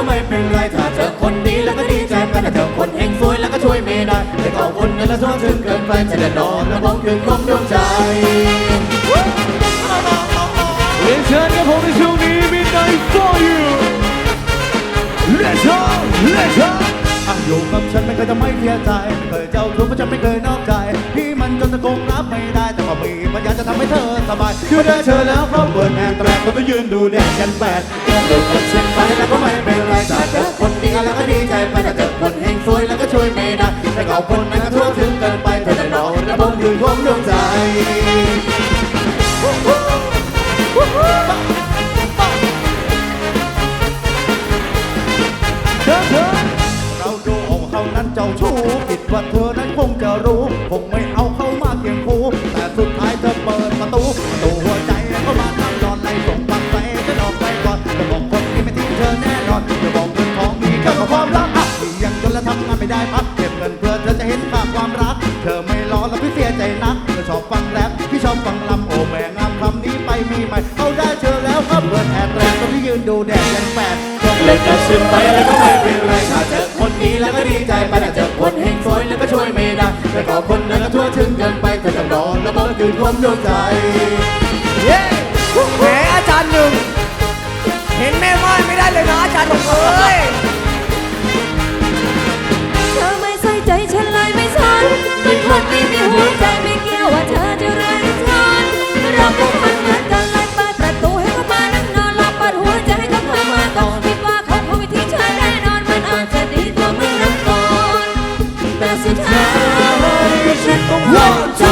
ก็ไม่เป็นไรถ้าเจอคนดีแล้วก็ดีใจไปแต่เจอคนเฮงซวยแล้วก็ช่วยไม่ได้แต่ก็คนนั้นละทั่วถึงเกินไปจะเดือดร้อนและมองคืนความดวงใจเรียนเชิญครับผมในช่วงนี้ Midnight for you Let's go Let's go อะอยู่กับฉันไม่เคยจะไม่เสียใจไม่เคยเจ้าทุกข์เพราะฉันไม่เคยนอกใจที่มันจนตะโกงรับไม่ได้ ก็มีปัญญาจะทำให้เธอสบายคือได้เธอแล้วเพราะเปิดแอนแตรกก็ไปยืนดูแดดกันแปดเดินกับฉันไปแล้วก็ไม่เป็นไรถ้าเจอคนดีแล้วก็ดีใจไปแต่เจอคนเฮงซวยแล้วก็ช่วยไม่ได้แต่ก็คนนั้นก็ทั่วถึงเกินไปเธอจะรอและบนยืนความดวงใจเชิญเชิญเราดูของเขานั้นเจ้าชู้คิดว่าเธอนั้นคงจะรู้ ไม่ได้พักเก็บเงินเพื่อเธอจะเห็นค่าความรัก เธอไม่รอแล้วพี่เสียใจนักเธอชอบฟังแรปพี่ชอบฟังลำโอแม่งามคำนี้ไปมีใหม่เอาได้เธอแล้วครับเปิดแอบแรงก็ที่ยืนดูแดดยันแปดเล่นกันซึมไปแล้วก็ไม่เป็นไรถ้าเจอคนดีแล้วก็ดีใจไปแต่เจอคนเฮงซวยแล้วก็ช่วยไม่ได้แต่ก็คนนั้นก็ทั่วถึงเกินไปเธอจะรอแล้วบอกคืนความดวงใจเย้แหมอาจารย์หนึ่งเห็นแม่ไม้ไม่ได้เลยนะอาจารย์หนึ่งเอ้ย คนที่มีหัวใจไม่เกี่ยวว่าเธอจะรักฉันเราก็คนเหมือนกันเลยเปิดประตูให้เขามานั่งนอนรอเปิดหัวใจให้เขาเข้ามาก่อนคิดว่าเขาคงไม่ทิ้งฉันแน่นอนมันอาจจะดีกว่าเมื่อนั้นก่อนแต่สุดท้ายฉันต้องรอจ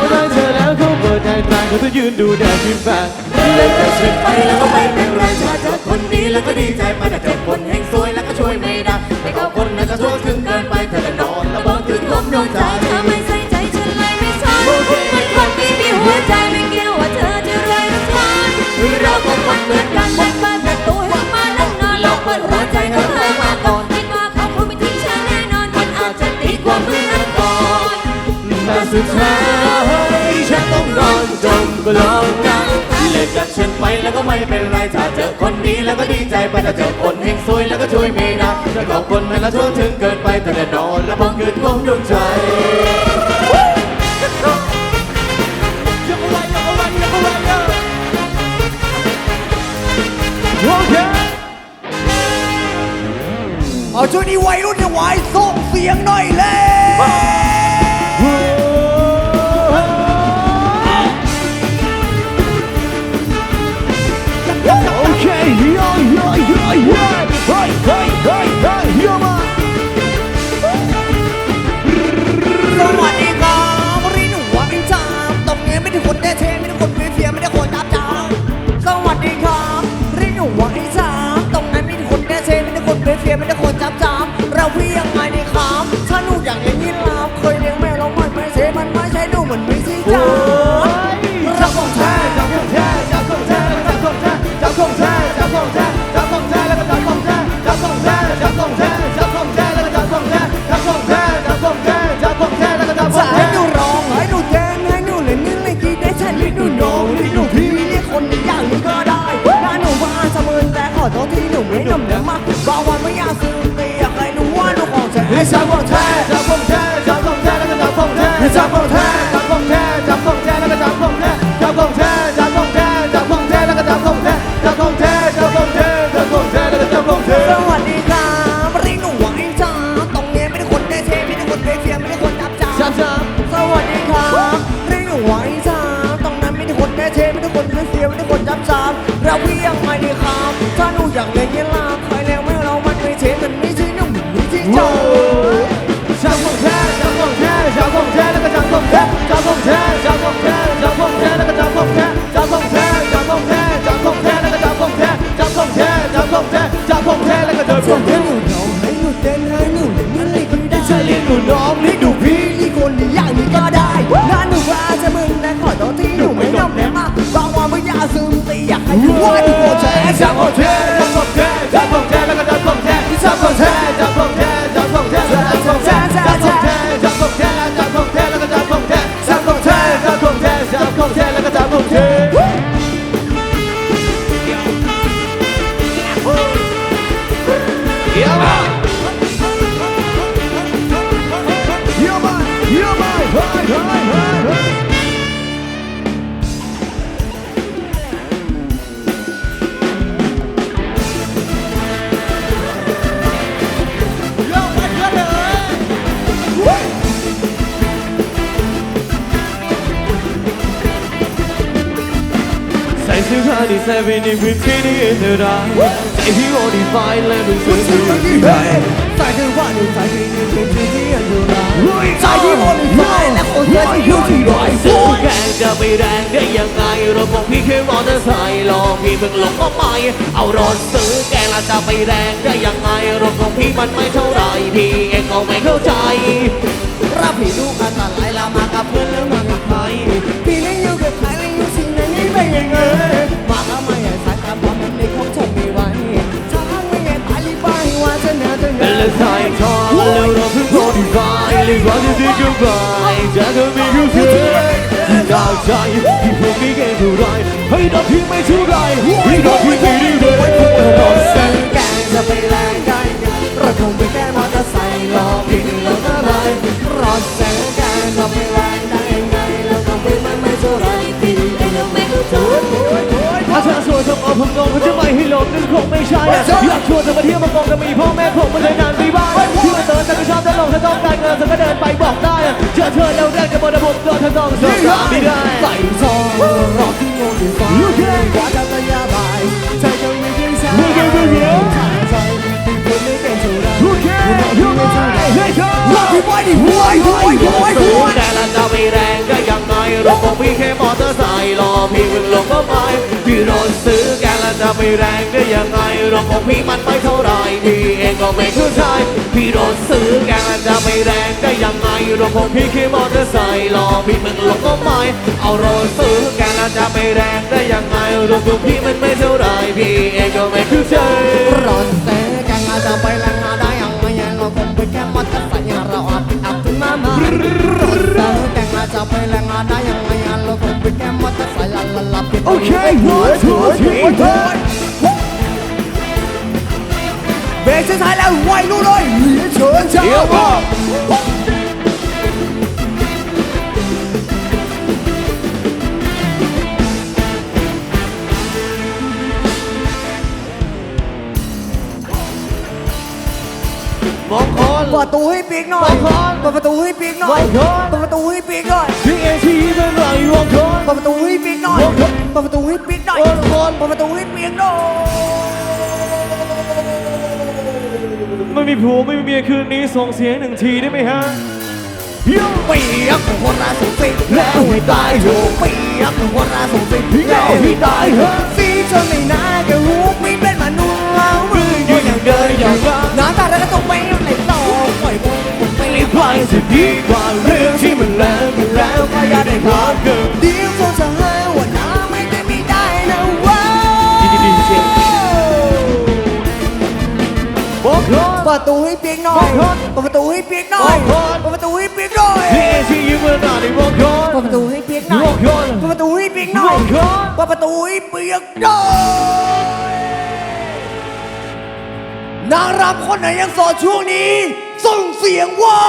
ก่อนเขาได้เธอแล้วเขาเปิดใจกลางเขาจะยืนดูแดดที่แปดเล่นกันซึมไปแล้วก็ไม่เป็นไรถ้าเจอคนดีแล้วก็ดีใจไปแต่เจอคนเฮงซวยแล้วก็ช่วยไม่ได้แต่ก็คนนั้นก็ทั่วถึงเกินไปเธอจะนอนแล้วบอกคืนความดวงใจเธอไม่ใส่ใจฉันเลยไม่สนมันคนที่มีหัวใจ สุดท้ายฉันต้องนอนจมก็ลองกันเล่นกับฉันไปแล้วก็ไม่เป็นไรถ้าเจอคนดีแล้วก็ดีใจไปแต่เจอคนเฮงซวยแล้วก็ช่วยไม่ได้แต่ก็คนนั้นละทั่วถึงเกินไปแต่จะนอนแล้วมองคืนความดวงใจยังอะไรยังอะไรยังอะไรยังโอเคเอาช่วงนี้วัยรุ่นเนี่ยไหวายส่งเสียงหน่อยเลย คนได้เทไม่ได้คนเฟียไม่ได้คนจับจ้าสวัสดีครับรีหนูว่าไอ้สามตรงนั้นไม่ได้คนได้เทไม่ได้คนเฟียไม่ได้คนจับจ้าเราเพียงไงดีครับถ้าหนูอย่ากเลี้ยงยีราบเคยเลี้ยงแม่เรามันไม่เสมันไม่ใช่หนูเหมือนไม่ใช่จ้า พี่ยังไงดีครับ ถ้าหนูอยากเล่นยีราฟใครแล้วไม่เรามันไม่เทมันไม่ใช่หนุ่มไม่ใช่เจ้าจับของแท้จับของแท้จับของแท้แล้วก็จับของแท้จับของแท้จับของแท้จับของแท้แล้วก็จับของแท้จับของแท้จับของแท้จับของแท้แล้วก็จับของแท้จับของแท้จับของแท้จับของแท้แล้วก็เดินของแท้หนูร้อให้หนูเต้นให้หนูเล่นอะไรก็ได้จะเรียกหนูน้องเรียกหนูพี่นี่คนนี้อย่างนี้ก็ได้ถ้าหนูว่าจะมึง 我有火车你想77 and repeating it to die Say he only fine, let me see you die สายเธอว่าหนูสายเธอยืนเป็นที่รันตรที่โมนิฟาและคนเธอที่อยู่ที่ร้องจะไปแรงได้ยังไงรถของพี่แค่มอเตอร์ไซค์ลองพี่เพิ่งลงก็ไปเอารถซื้อแกละจะไปแรงได้ยังไงรถของพี่มันไม่เท่าไรพี่เองก็ไม่เข้าใจรับพี่ดูอันตราหลละมากับเพื่อนแล้วมากับใครพี่เลี้ยงอยู่กับใครเลี้ยงอยู่สิ่งไหนไม่เป็นยังไง จะเหนืเป็นเลยสายทองแล้วเราเพิ่งโมดิฟายเลยว่าจะดีกันไปจะเธอไม่รู้สึกดาวใจที่พวกนี้แกเท่าไรให้ดอกพี่ไม่เท่าไรให้ดอกพี่ไม่ด้เลยรถเราส้นแกงจะไปแรงได้ไงเรถคงไปแค่มอเตอร์ไซค์รอพี่รถอะไรรถเส้นแกงจะไปแรงได้ไงรถคงไปมันไม่เท่าไรพี่เองก็ไม่เข้าใจถ้าเธอสวยต้องเอาผมงงเขาจะไม่ให้หลงนั่นคงไม่ใช่อยากชวนเธอมาเที่ยวมากองแต่มีพ่อแม่คงไม่เลยนาน ไม่ได้ใส่ซองรอที่โมดิฟายกว่าจะระยะบายใจจะไม่เพียงสายถ้าใจที่คุณไม่เป็นเท่าไรโอเคยกมือให้เธอรอที่ไว้ดิหัวหัวหัวหัวแต่ละจะไม่แรงก็ยังไงรถของพี่แค่มอเตอร์ไซค์รอพี่เพิ่งลงก็ไม่พี่รถซื้อ จะไปแรงได้ยังไงรถของพี่มันไม่เท่าไรพี่เองก็ไม่เข้าใจพี่รถซื้อแกจะไปแรงได้ยังไงรถของพี่แค่มอเตอร์ไซค์รอพี่เพิ่งลงก็ไม่เอารถซื้อแกจะไปแรงได้ยังไงรถของพี่มันไม่เท่าไรพี่เองก็ไม่เข้าใจรอแต่กันอาจจะไปแรงาลาลาโอเค one two three four เบรกสุดท้ายแเปิดประตูให้ปีกหน่อยมองคนเปิดประตูให้ปีกหน่อยมองคนเปิดประตูให้ปีกหน่อยที่เอทีเป็นไรมองคนเปิดประตูให้ปีกหน่อยมองคนเปิดประตูให้ปีกหน่อยมองคนเปิดประตูให้ปีกหน่อยไม่มีผัวไม่มีเมียคืนนี้ส่งเสียงหนึ่งทีได้ไหมฮะปีกของคนราสูงสิแล้วให้ตายเถอะปีกของคนราสูงสิแล้วให้ตายเถอะสีจนไม่น่าจะรู้ไม่เป็นมนุษย์แล้วมือก็ยังเดินอย่างว่าน้ำตาแล้วก็ต้องไป จะดีกว่าเรื่องที่มันแล้วกันแล้วก็อย่าได้พลาดเกินเดียวคงจะหาว่าน้ำไม่ได้ไม่ได้นะว้าดีๆเสียบอกคนประตูให้เปียกหน่อยมองคนเปิดประตูให้เปียกหน่อยมองคนเปิดประตูให้เปียกหน่อยที่ทียืมเงินหน่อยบอกคนเปิดประตูให้เปียกหน่อยมองคนประตูให้เปียกหน่อยมองคนเปิดประตูให้เปียกหน่อยนางรำคนไหนยังโสดช่วงนี้ ส่งเสียงไว้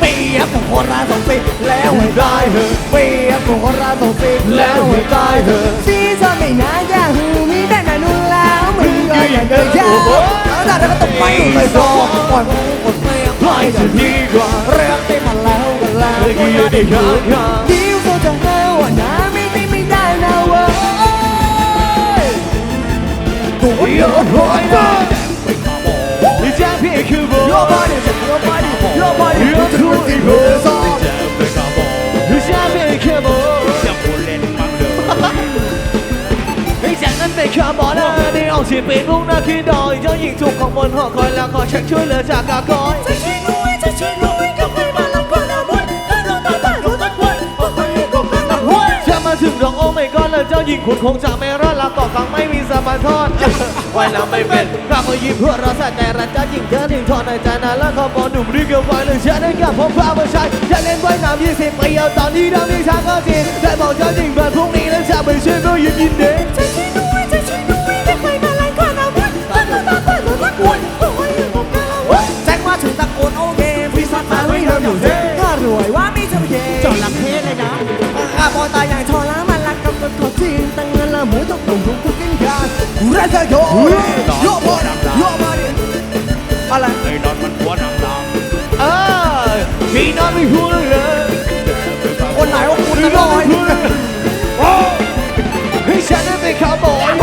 เปียกของคนราส่งสิแล้วให้ได้เถอะเปียกของคนราส่งสิแล้วให้ได้เถอะซีจะไม่น่าจะหูมีแต่นานุ่นแล้วมึงก็ยังเดินยาวแล้วแต่ก็ต้องไปเลยสองปล่อยมือหมดเปียกไปจะดีกว่าเรื่องที่มันแล้วกันแล้วเมื่อกี้ยังได้ข้างข้างดิวก็จะหาว่าน้ำไม่ไม่ไม่ได้นะเว้ยตัวเดี๋ยวคอยดูที่แจ้งพี่คือโบโยบาย เนี่ยจะโยบายดิโยบายดิเดี๋ยวจะทุรู้กที่ที่โบโบซอที่แจ้งพี่คือโบจะพูดเล่นมั้งเด้อให้แจ้งนั้นเป็นข้าบอนะได้ออกเสียงเป็นพวกนักขี้ดอยเจ้าหญิงถูกของมนหอคอยแล้วขอชักช่วยเหลือจากกากอย จะมาถึงดอกโอ้ไม่ก็แล้วเจ้าหญิงคุณคงจะไม่รอดละต่อกังไม่มีสมาทอนไว้แล้วไม่เป็นข้ามายิ้มเพื่อเราแสแต่รันเจ้าหญิงเธอถึงทอนในใจนานแล้วขอบอหนุ่มรีบเกี่ยวไว้เลยเชื่อได้กับผมพามาใช้จะเล่นไว้น้ำยี่สิบปีเอาตอนที่เรามีทางก็จริงแต่บอกเจ้าหญิงแบบพรุ่งนี้แล้วจะไปช่วยก็ยินยินดีจะช่วยด้วยจะช่วยด้วยก็ไม่มาลำบากนะเว้ยถ้าเราตายตายเราตายเว้ยก็ไม่ก็ไม่ละเว้ยแจ้งว่าถึงตะโกนโอเคพี่สัตว์มาไม่ทำอยู่เท่ถ้ารวยว่าไม่ทำเย่จอดลักเทเลยนะข้าพอตาย กับคนเขาจริงตั้งเงินละหมูต้องลงทุนกูกินกันรักจะโยโยบอลโยบอลอะไรไอ้นอนมันหัวดำๆเออพี่นอนไม่พูดเลยคนไหนว่าคุณจะลอยโอ้สิเขาบอกว่าเ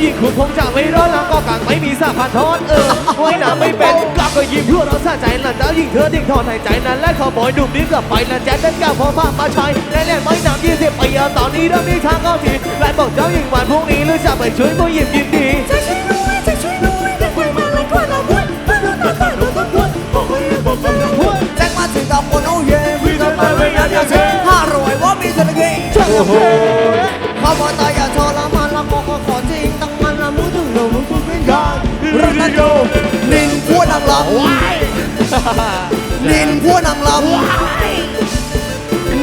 เหตุเปิดมุกหน้าขึ้นหน่อยแล้วเจ้าหญิงของบนหอคอยแล้วขออยากช่วยเหลือจะช่วยด้วยจะช่วยด้วยอยากไปมาแล้วก็นะวันละกันดูแต่ฝันดูแต่ฝันบอกให้ลูกบอกกับหัวจะมาถึงดอกโอ้ไม่ก้อนแล้วเจ้าหญิงคุณคงจะไม่รอดล้วก็กางไม่มีสาพันทอนเออไว่ายน้ำไม่เป็นกลับก็ยิ้มเพื่อเราสะใจแล้วเจ้าหญิงเธอดิ้งทอนหายใจนั้นและขอบอยดุมดิ้นกลับไปแล้วแจ๊ดนั้นก้าวพอพามาใช้และเล่นไม้น้ำยี่สิบปีตอนนี้เริ่มมีทางเข้าทีและบอกเจ้าหญิงวันพรุ่งนี้หรือจะไปช่วยผู้หญิงยินดีจะช่วยด้วยจะช่วยด้วยอยากไปมาแล้วก็นะวันฝันดูแต่ฝันดูแต่ฝันบอกให้ลูกบอกกับหัวแจ็คมาถึงตำบลโอ้เย่วิ่งไปไม่นานอย่าเช่ห้ารวยว่ามีเสน่ห์โอ้โหเขาบอกตายอย รรัตโยนินพวดนางลำนินพวดนางลำ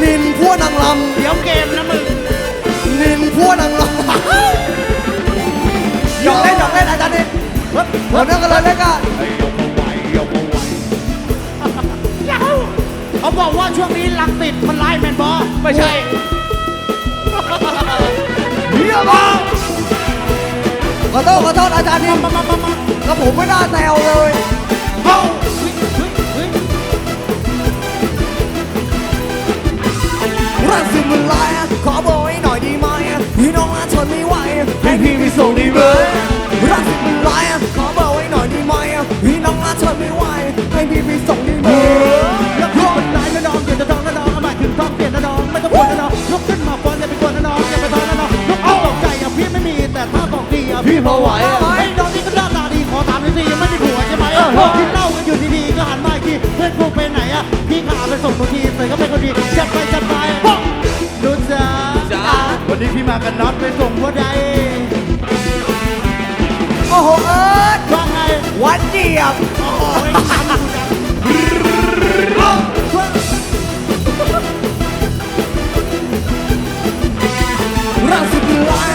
นินพวดนางลำเดี๋ยวเกมนะมึงนินพวดนางลำหยอกเล่นหยอกเล่นอาจารย์นินเราเรื่องกันเลยเลยกันเขาบอกว่าช่วงนี้ลังติดมันไล่แมนบอไม่ใช่เฮียบอ ขอโทษขอโทษอาจารย์นินมามามามากับผมไม่น่าแซวเลยเฮ้ารักสิมันลายขอบอกให้หน่อยดีไหมพี่น้องอาทนไม่ไหวให้พี่ไปส่งดีไหมรักสิมันลาย พี่พอไหวอะไอ้น้องนี่ก็หน้าตาดีขอถามหน่อยสิยังไม่มีผัวใช่ไหมกินเหล้ากันอยู่ดีๆก็หันมาอีกทีเพื่อนกูไปไหนอะพี่ขาไปส่งทุกทีเสยก็เป็นคนดีจัดไปจัดไปดูจ้าจ้าวันนี้พี่มากันน็อตไปส่งหัวใจโอ้โหเอิร์ดว่าไงวันเดียบโอ้ยทำอยู่นะรักสิมันลาย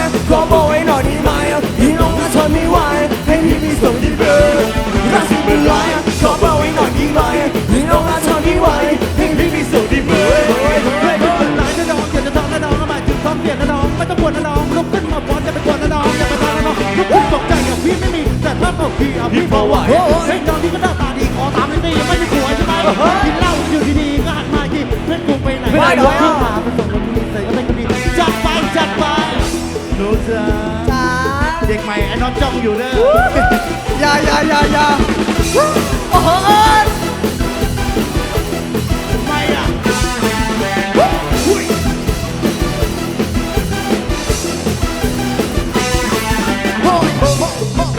น้องจ้องอยู่เด้ออย่าอย่าอย่าอย่าโอ้โหเอิร์ดทำไมอะ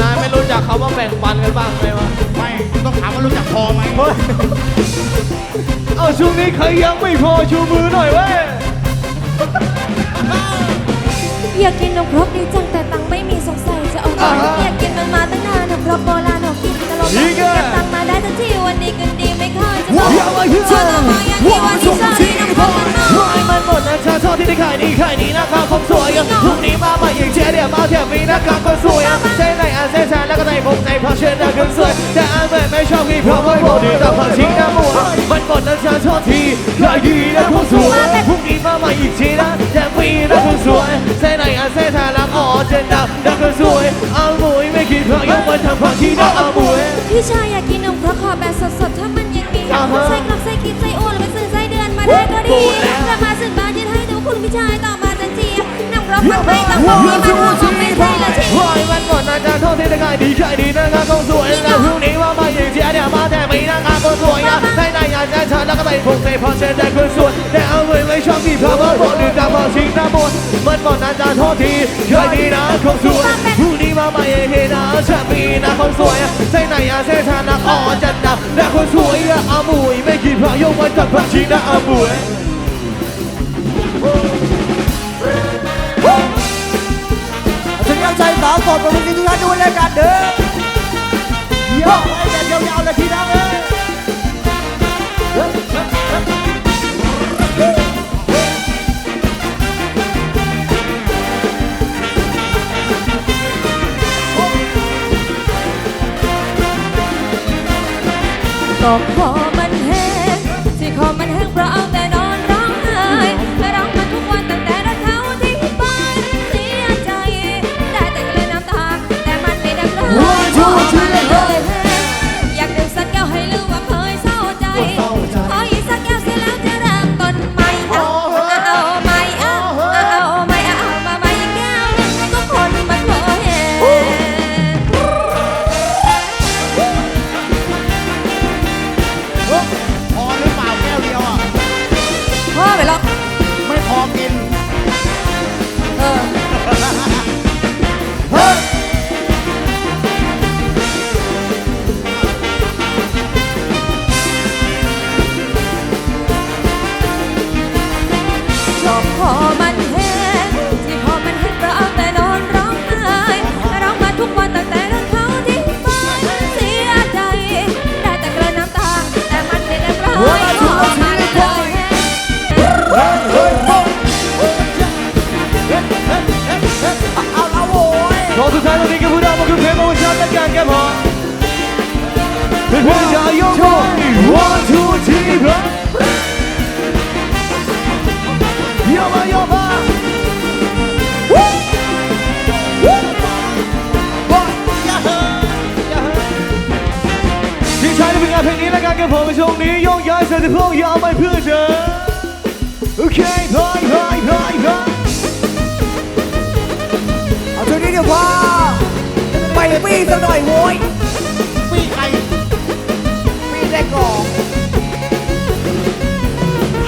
นายไม่รู้จักเขามาแบ่งปันกันบ้างไหมวะไม่ต้องถามว่ารู้จักพอไหมเอาช่วงนี้ใครยังไม่พอชูมือหน่อยเว้ยอยากกินนมครกดีจังแต่ตังค์ไม่มีสงสัยจะ เอาไหนอยากกินมันมาตั้งนานนมครบโบราณหอกกินตลอดเก็บตังมาได้ทันทีวันนี้กินดีไม่ค่อย มาอย่างนี้วันที่ชาดีนมครกมันน้อยมันหมดนะชาชอบที่ได้ขายดีขายดีนะครับผมสวยอะพรุ่งนี้มาใหม่อีกเจ๊เดี๋ยวมาแถมมีนะครับคนสวยใช่ไหนอะเส้นแล้วก็ใส่ผมใส่ผ้าเช็ดหน้าคนสวยแต่อันไม่ไม่ชอบกินเพราะไม่บอกดีแต่ผักชิ้นน้ำหมูมันหมดนะชาชอบที่ขายดีนะคนสวยพรุ่งนี้มาใหม่อีกทีนะแถมมีนะคนสวยใช่ไหนอะเส้นแล้วก็เจนดำแล้วคนสวยอาหมูไม่คิดเพราะยังมันทำผักชิ้นน้ำเอาหมูพี่ชายอยากกินนมครกขอแบบสดๆถ้ามัน ใส่กลับใส่กินใส่อ้วนไปซื้อไส้เดือนมาได้ก็ดีกลับมาสึกบ้าทยืนให้ดูคุณพี่ชายต่อมาจันจียนำครกมันไม่ต้องบอกว่ามันหอมไม่ใช่ละทีวายมันก่อนนะจะโทษที่ได้ขายดีขายดีนะครับคงสวยแล้วพรุ่งนี้ว่ามาอย่างเชียร์เดี๋ยวมาแต่ไม่นะครับคนสวยอะใช่ไหนอยากจะฉันแล้วก็ใส่ผมใส่พอเช็ดแต่คนสวยแต่เอาไว้ไม่ชอบที่เพราะว่าบอกดึงกับพอชิงน้ำมนมันก่อนนะจะโทษทีขายดีนะคงสวย ที่มาใหม่เองนะฉันมีนะคนสวยใช่ไหนอยากจะฉันนะอ๋อจันดับและคนสวยอะอามุยไม่คิดพระยกมันกับพอชินะอามุยถึงยังใจสาวสดบนเวทีทุกท่านด้วยแล้วกันเด้อเยอะไอ้แบบยาวๆเลยพี่น้องเอ้ อกบอก พอกิน เออ สุดท้ายตรงนี้กับพวกเรามาคือเพลงโปรโมชั่นและการแก้พอเพื่อนๆจะยก one two three พร้อมโยมาโยมาที่ใช้ในผลงานเพลงนี้และการแก้พอในช่วงนี้โยกย้ายเสด็จพงยาวไปเพื่อเธอโอเคพายพายพายพายเอาชุดนี้เดี๋ยวพอ ปปี้สักหน่อยโว้ยปี้ใครปี้ได้ก่อง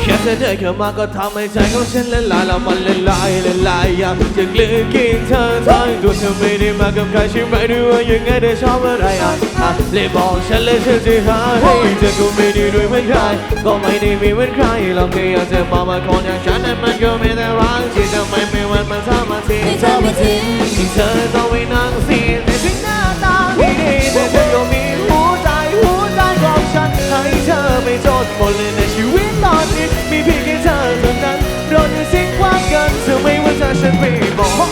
แค่เธอเดินเข้ามาก็ทำให้ใจของฉันละลายแล้วมันละลายละลายอยากจะกลืนกินเธอทั้งตัวเธอไม่ได้มากับใครใช่ไหมหรือว่ายังไงเธอชอบอะไรอะอะเลยบอกฉันเลยเธอจะหาให้เธอก็ไม่ได้ด้วยเหมือนใครก็ไม่ได้มีเหมือนใครเราแค่อยากจะบอกมาคนอย่างฉันนั้นมันก็ไม่ได้รักที่ทำไมไม่วันมาทำมาทีเธอมาทิ้งที่เธอต้องไปนั่งสี ดหมดเลยในชีวิตตอนนี้มีเพียงแค่เธอเท่านั้นโดนยังสิ่งว่ากันเธอไม่ว่าจะฉันไม่บอก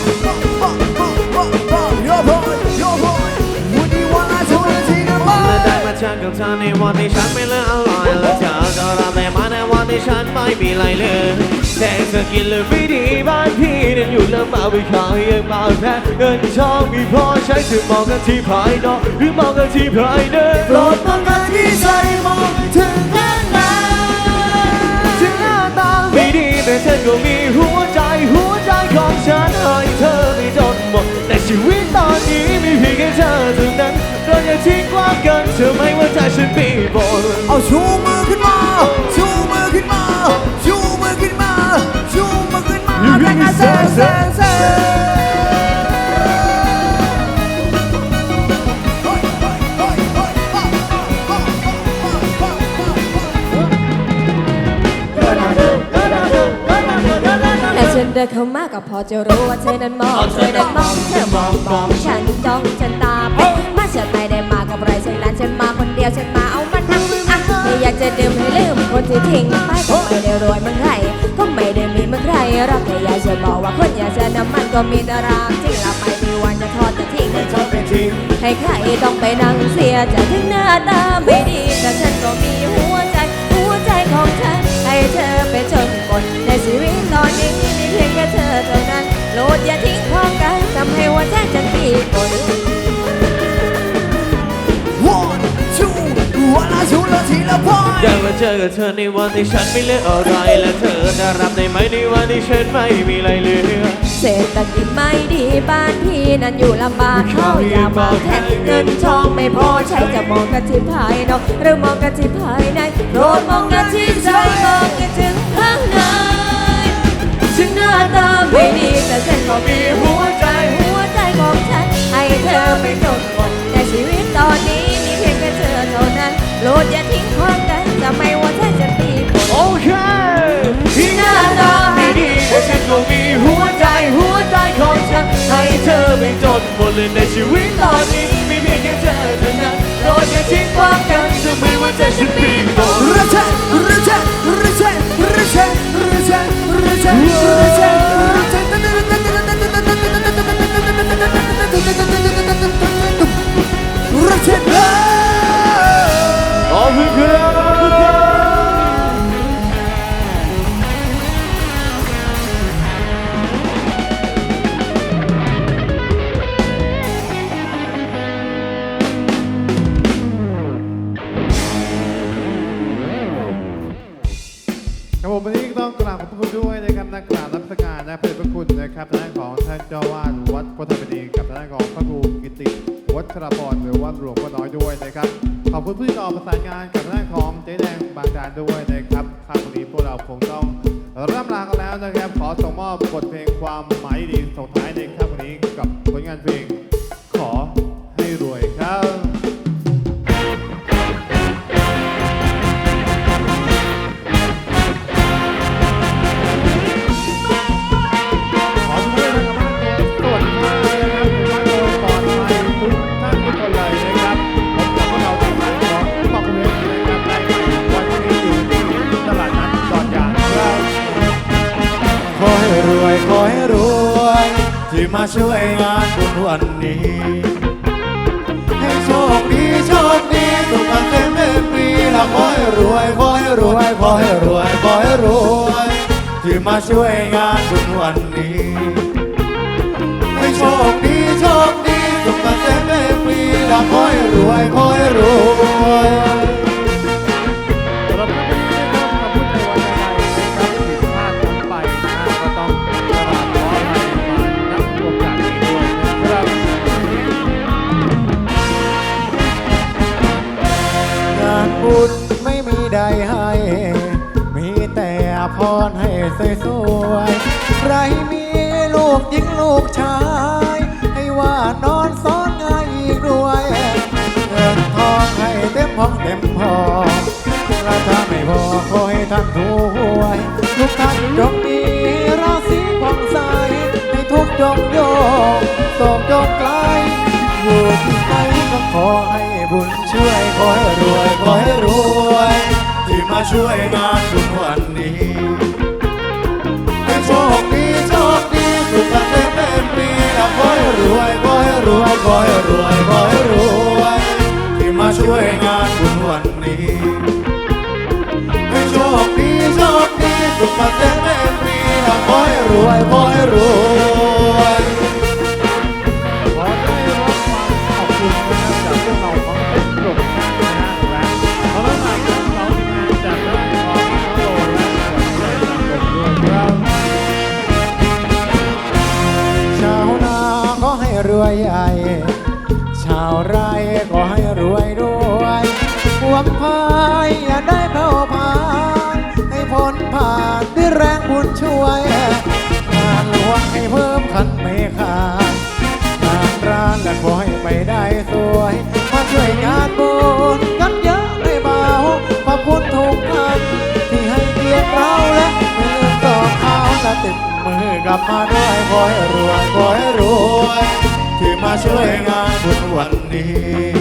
โยโพยโยโพยวันนี้วันละชุดที่กันบ้าและได้มาเจอกับเธอในวันที่ฉันไม่เลืออะไรและเธอก็รับได้มาในวันที่ฉันไม่มีอะไรเลยแต่เธอกินเลยไม่ดีบ้านพี่นั้นอยู่แล้วมาไปขายยังมาแพ้เงินทองมีพอใช้ถึงมองกันที่ภายนอกหรือมองกันที่ภายใน โปรดมองกันที่ใจมองถึงข้างใน แต่ฉันก็มีหัวใจหัวใจของฉันให้เธอไม่จนหมด แต่ชีวิตตอนนี้มีเพียงแค่เธอเท่านั้นเราอย่าทิ้งความกันเธอไม่ว่าใจฉันปีบนเอาชัว ดินเข้ามาก็พอจะรู้ว่าเธอนั้นมองเธอนั้นมองเธอมองมองฉันจ้องฉันตาเป็นมาฉันไม่ได้มากับใครฉันนั้นฉันมาคนเดียวฉันมาเอามันทั้งอะไม่อยากจะดื่มให้ลืมคนที่ทิ้งไปก็ไม่ได้รวยเหมือนใครก็ไม่ได้มีเหมือนใครรักแค่อยากจะบอกว่าคนอย่างฉันนั้นมันก็มีแต่รักจริงละไม่มีวันจะทอดจะทิ้งให้เธอไปทิ้งให้ใครต้องไปนั่งเสียใจถึงหน้าตาไม่ดีแต่ฉันก็มี อนนี้มีเพียงแค่เธอเท่านั้นโปรดอย่าทิ้งความกันทำให้หัวใจฉันปีกน One two วันละชูละทีละพอยได้มาเจอกับเธอในวันที่ฉันไม่เหลืออะไร และเธอจะรับได้ไหมในวันที่ฉันไม่มีอะไรเหลือเศรษฐกิจไม่ดีบ้านพี่นั้นอยู่ลำบากเขาอย่ามาแทนเงินทองไม่พอใช้จะมองกันที่ภายนอกหรือมองกันที่ภายในโปรดมองกันที่ใจมองกันถึงข้างใน ถึงหน้าตาไม่ดีแต่ฉันก็มีหัวใจ หัวใจของฉัน ให้เธอไปจนหมดแต่ชีวิตตอนนี้มีเพียงแค่เธอเท่านั้นโปรดอย่าทิ้งความกันจะไม่ว่าใจจะตีคนโอเคที่หน้าตาไม่ดีแต่ฉันก็มีหัวใจ หัวใจของฉัน ให้เธอไม่จนหมดเลยในชีวิตตอนนี้มีเพียงแค่เธอเท่านั้นโปรดอย่าทิ้งความกันเธอไม่ว่าฉันปีบนระเชระเชระเชระเชระเชระเชระเชร 우와 ด้วยนะครับนักราบรับประการนะพระเดชพระคุณนะครับทางด้านของท่านเจ้าวาดวัดพุทธบดีกับทางด้านของพระครูกิติวัชรพรหรือว่าหลวงพ่อน้อยด้วยนะครับ ขอบคุณผู้ที่ต่อประสานงานกับทางด้านของเจ๊แดงบางการด้วยนะครับค่ำวันนี้พวกเราคงต้องร่ำลากันแล้วนะครับ ขอส่งมอบบทเพลงความหมายดีส่งท้ายในค่ำวันนี้กับผลงานเพลงขอ ที่มาช่วยงานบุญวันนี้ ให้โชคดีโชคดีสุขเกษมเป็นปีละขอให้รวยขอให้รวยขอให้รวยขอให้รวยที่มาช่วยงานบุญวันนี้ ให้โชคดีโชคดีสุขเกษมเป็นปีละขอให้รวยขอให้รวย ใดให้ มีแต่พรให้สวยๆใครมีลูกหญิงลูกชาย ให้ว่านอนซ้อนง่ายอีกด้วยเงินทองให้เต็มห้องเต็มพอและถ้าไม่พอขอให้ท่านถูกหวยทุกท่านจงมีราศีผ่องใสให้ทุกจงโยกโศกจงไกลอยู่ที่ไหนก็ขอให้บุญช่วยขอให้รวยขอให้รวย ช่วยงานบุกวันนี้ให้โชคดีโชคดีสุขเกษมเป็มปีและขอให้รวยขอให้รวยขอให้รวยขอให้รวย ที่มาช่วยงานทุกวันนี้ให้โชคดีโชคดี กลับมาด้วยขอให้รวยขอให้รวย ที่มาช่วยงานบุญวันนี้